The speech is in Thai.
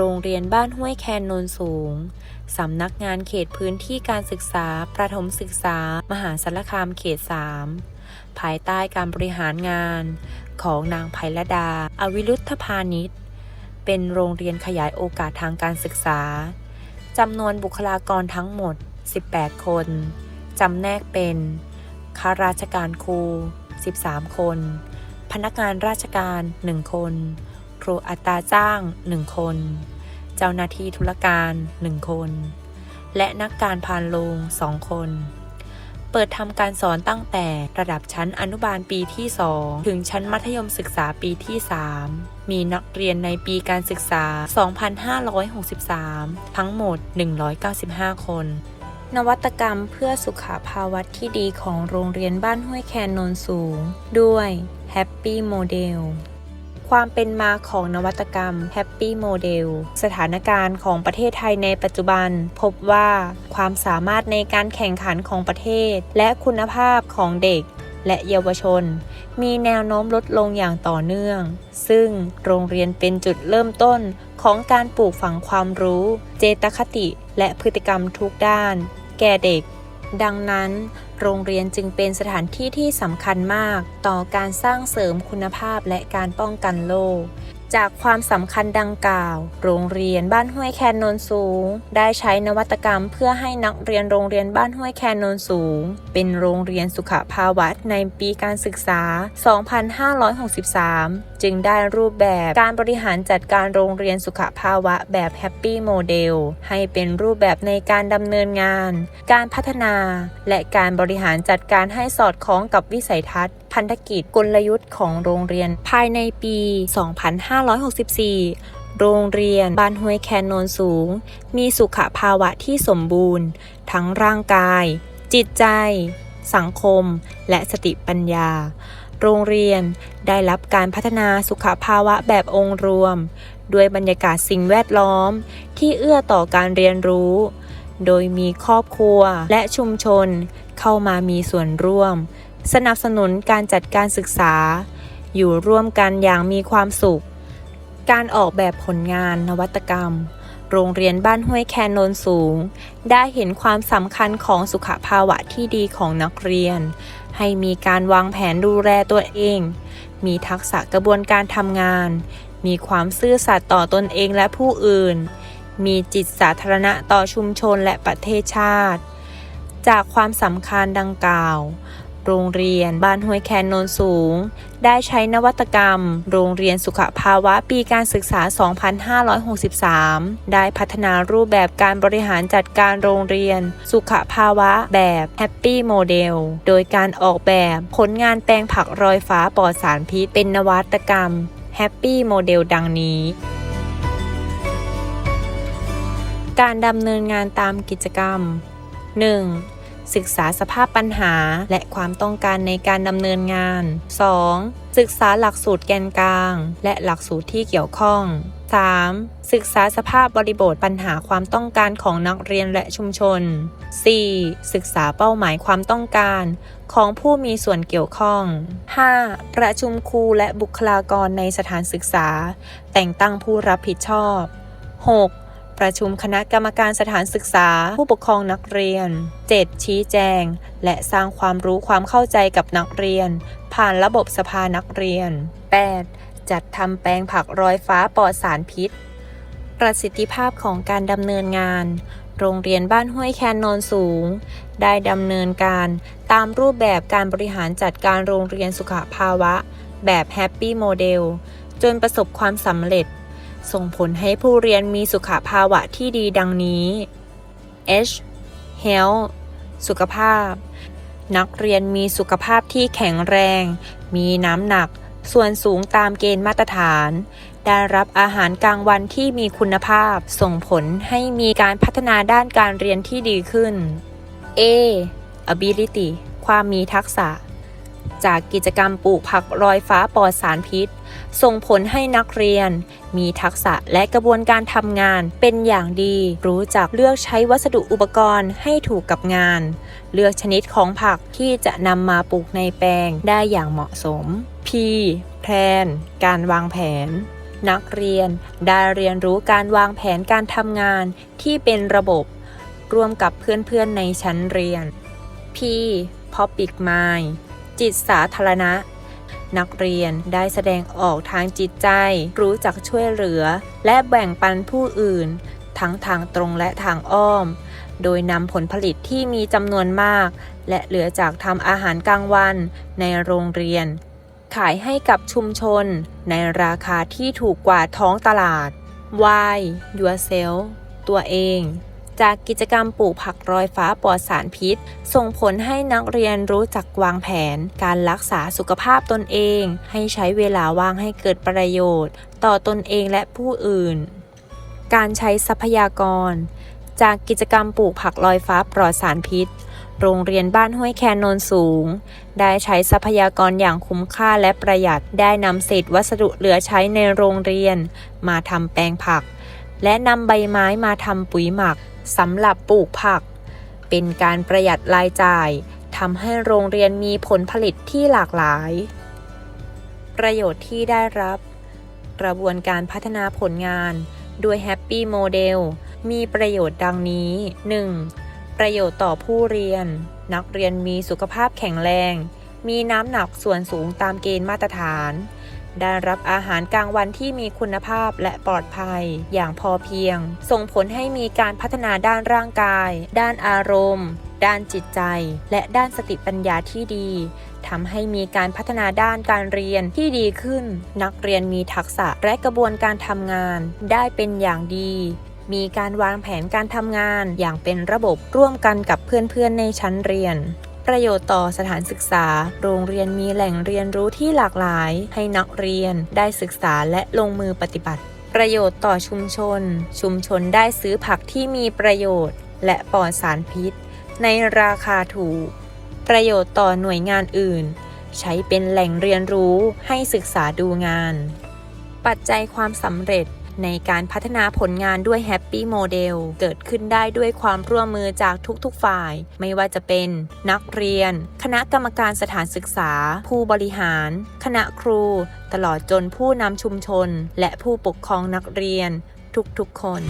โรงเรียนบ้านห้วยแคนโนนสูง สำนักงานเขตพื้นที่การศึกษา ประถมศึกษา มหาสารคามเขต 3 ภายใต้การบริหารงาน ของนางไพลดา อวิรุธพาณิชย์ เป็นโรงเรียนขยายโอกาสทางการศึกษา จำนวนบุคลากรทั้งหมด 18 คน จำแนกเป็นข้าราชการครู 13 คน พนักงานราชการ 1 คน ครูอัตราจ้าง 1 คน เจ้าหน้าที่ธุรการ 1 คน และนักการพานโรง2 คน เปิดทำการสอนตั้งแต่ระดับชั้นอนุบาลปีที่ 2 ถึงชั้นมัธยมศึกษาปีที่ 3 มีนักเรียนในปีการศึกษา 2563 ทั้งหมด 195 คนนวัตกรรมเพื่อสุขภาวะที่ดีของโรงเรียนบ้านห้วยแคนนนสูง ด้วย Happy Model ความเป็นมาของนวัตกรรม Happy Model สถานการณ์ของประเทศไทยในปัจจุบัน พบว่าความสามารถในการแข่งขันของประเทศ และคุณภาพของเด็กและเยาวชน มีแนวโน้มลดลงอย่างต่อเนื่อง ซึ่งโรงเรียนเป็นจุดเริ่มต้นของการปลูกฝังความรู้ เจตคติ และพฤติกรรมทุกด้าน แก่เด็ก ดังนั้น โรงเรียนจึงเป็นสถานที่ที่สำคัญมาก ต่อการสร้างเสริมคุณภาพและการป้องกันโรค จากความสำคัญดังกล่าว โรงเรียนบ้านห้วยแคนนนสูง ได้ใช้นวัตกรรมเพื่อให้นักเรียนโรงเรียนบ้านห้วยแคนนนสูง เป็นโรงเรียนสุขภาวะในปีการศึกษา 2563 จึงได้รูปแบบการบริหารจัดการโรงเรียนสุขภาวะแบบแฮปปี้โมเดลให้เป็นรูปแบบในการดำเนินงาน การพัฒนา และการบริหารจัดการให้สอดคล้องกับวิสัยทัศน์พันธกิจกลยุทธ์ของโรงเรียนภายในปี 2564โรงเรียนบ้านห้วยแคนโนนสูง มีสุขภาวะที่สมบูรณ์ ทั้งร่างกาย จิตใจ สังคม และสติปัญญา โรงเรียนได้รับการพัฒนาสุขภาวะแบบองค์รวม ด้วยบรรยากาศสิ่งแวดล้อม ที่เอื้อต่อการเรียนรู้ โดยมีครอบครัวและชุมชนเข้ามามีส่วนร่วม สนับสนุนการจัดการศึกษา อยู่ร่วมกันอย่างมีความสุข การออกแบบผลงานนวัตกรรม โรงเรียนบ้านห้วยแคนนนสูง ได้เห็นความสำคัญของสุขภาวะที่ดีของนักเรียน ให้มีการวางแผนดูแลตัวเอง มีทักษะกระบวนการทำงาน มีความซื่อสัตย์ต่อตนเองและผู้อื่น มีจิตสาธารณะต่อชุมชนและประเทศชาติ จากความสำคัญดังกล่าว โรงเรียน บ้านห้วยแคนโนนสูง ได้ใช้นวัตกรรม โรงเรียนสุขภาวะปีการศึกษา 2563 ได้พัฒนารูปแบบการบริหารจัดการโรงเรียน สุขภาวะแบบ Happy Model โดยการออกแบบผลงานแปลงผักรอยฟ้าปลอดสารพิษ เป็นนวัตกรรม Happy Model ดังนี้การดำเนินงานตามกิจกรรม 1. ศึกษาสภาพปัญหา และความต้องการในการดำเนินงาน 2. ศึกษาหลักสูตรแกนกลาง และหลักสูตรที่เกี่ยวข้อง 3. ศึกษาสภาพบริบทปัญหาความต้องการของนักเรียนและชุมชน 4. ศึกษาเป้าหมายความต้องการของผู้มีส่วนเกี่ยวข้อง 5. ประชุมครูและบุคลากรในสถานศึกษา แต่งตั้งผู้รับผิดชอบ 6. ประชุมคณะกรรมการสถานศึกษา ผู้ปกครองนักเรียน 7. ชี้แจง และสร้างความรู้ความเข้าใจกับนักเรียน ผ่านระบบสภานักเรียน 8. จัดทำแปลงผักรอยฟ้าปลอดสารพิษ ประสิทธิภาพของการดำเนินงาน โรงเรียนบ้านห้วยแคนโนนสูง ได้ดำเนินการตามรูปแบบการบริหารจัดการโรงเรียนสุขภาวะ แบบ Happy Model จนประสบความสำเร็จ ส่งผลให้ผู้เรียนมีสุขภาวะที่ดีดังนี้ H Health สุขภาพ นักเรียนมีสุขภาพที่แข็งแรง มีน้ำหนัก ส่วนสูงตามเกณฑ์มาตรฐาน ได้รับอาหารกลางวันที่มีคุณภาพ ส่งผลให้มีการพัฒนาด้านการเรียนที่ดีขึ้น A ability ความมีทักษะ จากกิจกรรมปลูกผักรอยฟ้าปลอดสารพิษ ส่งผลให้นักเรียน มีทักษะและกระบวนการทำงานเป็นอย่างดี รู้จักเลือกใช้วัสดุอุปกรณ์ให้ถูกกับงาน เลือกชนิดของผักที่จะนำมาปลูกในแปลงได้อย่างเหมาะสม P แพลนการวางแผนนักเรียนได้เรียนรู้การวางแผนการทำงานที่เป็นระบบ ร่วมกับเพื่อนๆในชั้นเรียน P Public Mind จิตสาธารณะ นักเรียนได้แสดงออกทางจิตใจ รู้จักช่วยเหลือ และแบ่งปันผู้อื่น ทั้งทางตรงและทางอ้อม โดยนำผลผลิตที่มีจำนวนมาก และเหลือจากทำอาหารกลางวันในโรงเรียน ขายให้กับชุมชน ในราคาที่ถูกกว่าท้องตลาด Why yourself ตัวเอง จากกิจกรรมปลูกผักรอยฟ้าปลอดสารพิษ ส่งผลให้นักเรียนรู้จักวางแผน การรักษาสุขภาพตนเอง ให้ใช้เวลาว่างให้เกิดประโยชน์ ต่อตนเองและผู้อื่น การใช้ทรัพยากร จากกิจกรรมปลูกผักลอยฟ้าปลอดสารพิษโรงเรียนบ้านห้วยแคนนนสูง ได้ใช้ทรัพยากรอย่างคุ้มค่าและประหยัดได้นำเศษวัสดุเหลือใช้ในโรงเรียน มาทำแปลงผัก และนำใบไม้มาทำปุ๋ยหมัก สำหรับปลูกผัก เป็นการประหยัดรายจ่ายทำให้โรงเรียนมีผลผลิตที่หลากหลาย ประโยชน์ที่ได้รับ กระบวนการพัฒนาผลงานด้วย Happy Model มีประโยชน์ดังนี้ 1. ประโยชน์ต่อผู้เรียน นักเรียนมีสุขภาพแข็งแรง มีน้ำหนักส่วนสูงตามเกณฑ์มาตรฐาน ได้รับอาหารกลางวันที่มีคุณภาพและปลอดภัย อย่างพอเพียง ส่งผลให้มีการพัฒนาด้านร่างกาย ด้านอารมณ์ ด้านจิตใจ และด้านสติปัญญาที่ดีทำให้มีการพัฒนาด้านการเรียนที่ดีขึ้น นักเรียนมีทักษะและกระบวนการทำงาน ได้เป็นอย่างดี มีการวางแผนการทำงานอย่างเป็นระบบร่วมกันกับเพื่อนๆในชั้นเรียน ประโยชน์ต่อสถานศึกษา โรงเรียนมีแหล่งเรียนรู้ที่หลากหลาย ให้นักเรียนได้ศึกษาและลงมือปฏิบัติ ประโยชน์ต่อชุมชน ชุมชนได้ซื้อผักที่มีประโยชน์ และปลอดสารพิษ ในราคาถูก ประโยชน์ต่อหน่วยงานอื่น ใช้เป็นแหล่งเรียนรู้ให้ศึกษาดูงาน ปัจจัยความสำเร็จ ในการพัฒนาผลงานด้วยแฮปปี้โมเดลเกิดขึ้นได้ด้วยความร่วมมือจากทุกๆฝ่าย ไม่ว่าจะเป็น นักเรียน คณะกรรมการสถานศึกษา ผู้บริหาร คณะครู ตลอดจนผู้นำชุมชน และผู้ปกครองนักเรียน ทุกๆคน